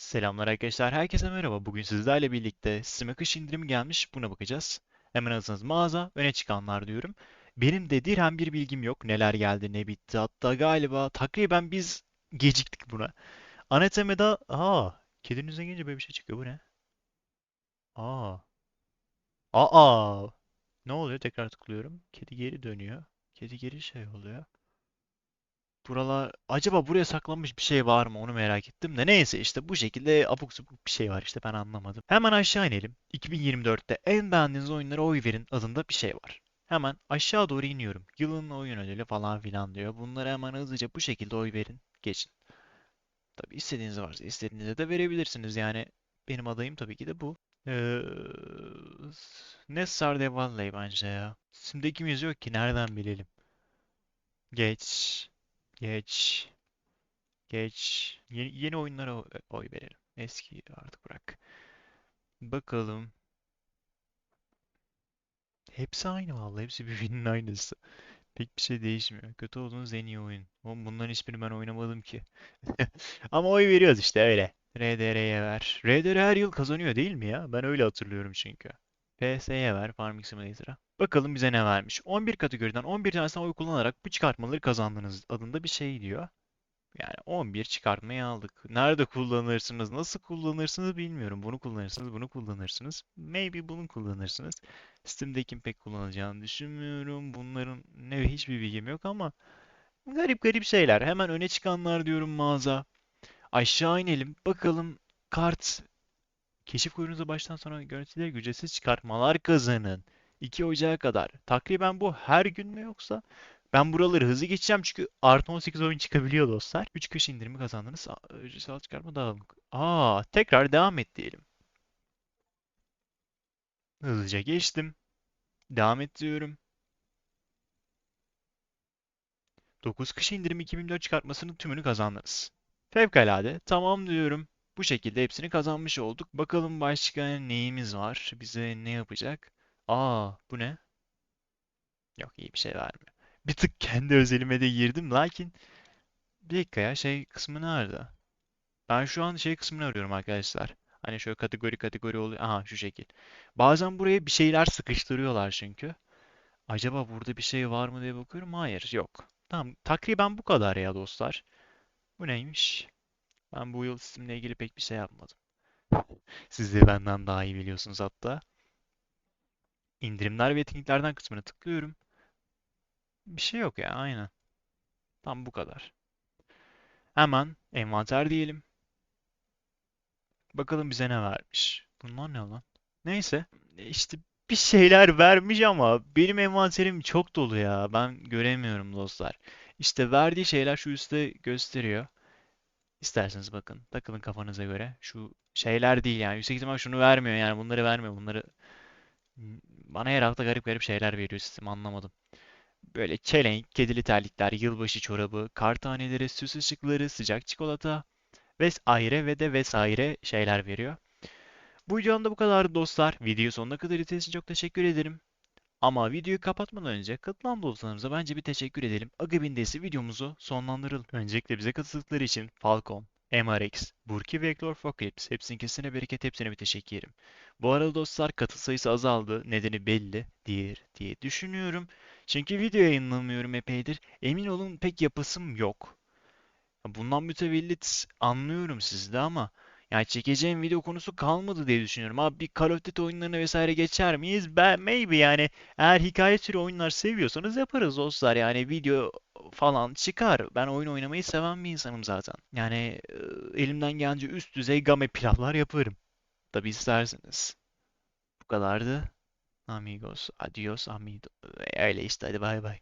Selamlar arkadaşlar, herkese merhaba. Bugün sizlerle birlikte Steam'e kış indirimi gelmiş, buna bakacağız. Hemen hazırsanız mağaza, öne çıkanlar diyorum. Benim de dirhem bir bilgim yok. Neler geldi, ne bitti. Hatta galiba takriben biz geciktik buna. Anatema'da, aa, kedinin üzerine gelince böyle bir şey çıkıyor. Bu ne? Aa, aa, ne oluyor? Tekrar tıklıyorum. Kedi geri dönüyor. Kedi geri şey oluyor. Buralar acaba buraya saklanmış bir şey var mı onu merak ettim de neyse işte bu şekilde abuk subuk bir şey var işte ben anlamadım. Hemen aşağı inelim. 2024'te en beğendiğiniz oyunlara oy verin adında bir şey var. Hemen aşağı doğru iniyorum. Yılın oyun ödülü falan filan diyor. Bunları hemen hızlıca bu şekilde oy verin. Geçin. Tabii istediğiniz varsa istediğinize de verebilirsiniz. Yani benim adayım tabii ki de bu. Ee, ne Stardew Valley bence ya. Steam'de ikimiz yok ki nereden bilelim. Geç. Geç. Geç. Yeni, yeni oyunlara oy, verelim. Eski artık bırak. Bakalım. Hepsi aynı vallahi. Hepsi birbirinin aynısı. Pek bir şey değişmiyor. Kötü olduğunuz en iyi oyun. Oğlum bunların hiçbirini ben oynamadım ki. Ama oy veriyoruz işte öyle. RDR'ye ver. RDR her yıl kazanıyor değil mi ya? Ben öyle hatırlıyorum çünkü. PS'ye ver Farming Simulator'a. Bakalım bize ne vermiş. 11 kategoriden 11 tanesine oy kullanarak bu çıkartmaları kazandınız adında bir şey diyor. Yani 11 çıkartmayı aldık. Nerede kullanırsınız, nasıl kullanırsınız bilmiyorum. Bunu kullanırsınız, bunu kullanırsınız. Maybe bunu kullanırsınız. Steam'deki pek kullanacağını düşünmüyorum. Bunların ne hiçbir bilgim yok ama garip garip şeyler. Hemen öne çıkanlar diyorum mağaza. Aşağı inelim. Bakalım kart. Keşif kuyruğunuza baştan sona görüntüleri ücretsiz çıkartmalar kazanın. 2 Ocağı kadar. Takriben bu her gün mü yoksa? Ben buraları hızlı geçeceğim çünkü artı 18 oyun çıkabiliyor dostlar. 3 kış indirimi kazandınız. Ücretsiz çıkartma dağılım. Aa, tekrar devam et diyelim. Hızlıca geçtim. Devam et diyorum. 9 kış indirimi 2004 çıkartmasının tümünü kazandınız. Fevkalade. Tamam diyorum. Bu şekilde hepsini kazanmış olduk. Bakalım başka neyimiz var? Bize ne yapacak? Aa, bu ne? Yok iyi bir şey vermiyor. Bir tık kendi özelime de girdim. Lakin bir dakika ya şey kısmı nerede? Ben şu an şey kısmını arıyorum arkadaşlar. Hani şöyle kategori kategori oluyor. Aha şu şekil. Bazen buraya bir şeyler sıkıştırıyorlar çünkü. Acaba burada bir şey var mı diye bakıyorum. Hayır yok. Tamam takriben bu kadar ya dostlar. Bu neymiş? Ben bu yıl sistemle ilgili pek bir şey yapmadım. Siz de benden daha iyi biliyorsunuz hatta. İndirimler ve etkinliklerden kısmına tıklıyorum. Bir şey yok ya aynen. Tam bu kadar. Hemen envanter diyelim. Bakalım bize ne vermiş. Bunlar ne lan? Neyse. işte bir şeyler vermiş ama benim envanterim çok dolu ya. Ben göremiyorum dostlar. İşte verdiği şeyler şu üstte gösteriyor. İsterseniz bakın. Takılın kafanıza göre. Şu şeyler değil yani. Yüksek ihtimal şunu vermiyor yani. Bunları vermiyor. Bunları bana her hafta garip garip şeyler veriyor sistem anlamadım. Böyle çelenk, kedili terlikler, yılbaşı çorabı, kar taneleri, süs ışıkları, sıcak çikolata vesaire ve de vesaire şeyler veriyor. Bu videonun da bu kadar dostlar. Videoyu sonuna kadar izlediğiniz için çok teşekkür ederim. Ama videoyu kapatmadan önce katılan dostlarımıza bence bir teşekkür edelim. Akabinde ise videomuzu sonlandıralım. Öncelikle bize katıldıkları için Falcon, MRX, Burki ve Foclips hepsinin kesine bereket hepsine bir teşekkür ederim. Bu arada dostlar katıl sayısı azaldı. Nedeni belli diğer diye düşünüyorum. Çünkü video yayınlamıyorum epeydir. Emin olun pek yapasım yok. Bundan mütevellit anlıyorum sizde ama yani çekeceğim video konusu kalmadı diye düşünüyorum. Abi bir Call of Duty oyunlarına vesaire geçer miyiz? Ben maybe yani eğer hikaye türü oyunlar seviyorsanız yaparız dostlar. Yani video falan çıkar. Ben oyun oynamayı seven bir insanım zaten. Yani elimden gelince üst düzey game planlar yaparım. Tabi isterseniz. Bu kadardı. Amigos, adios, amigo. Öyle işte hadi bay bay.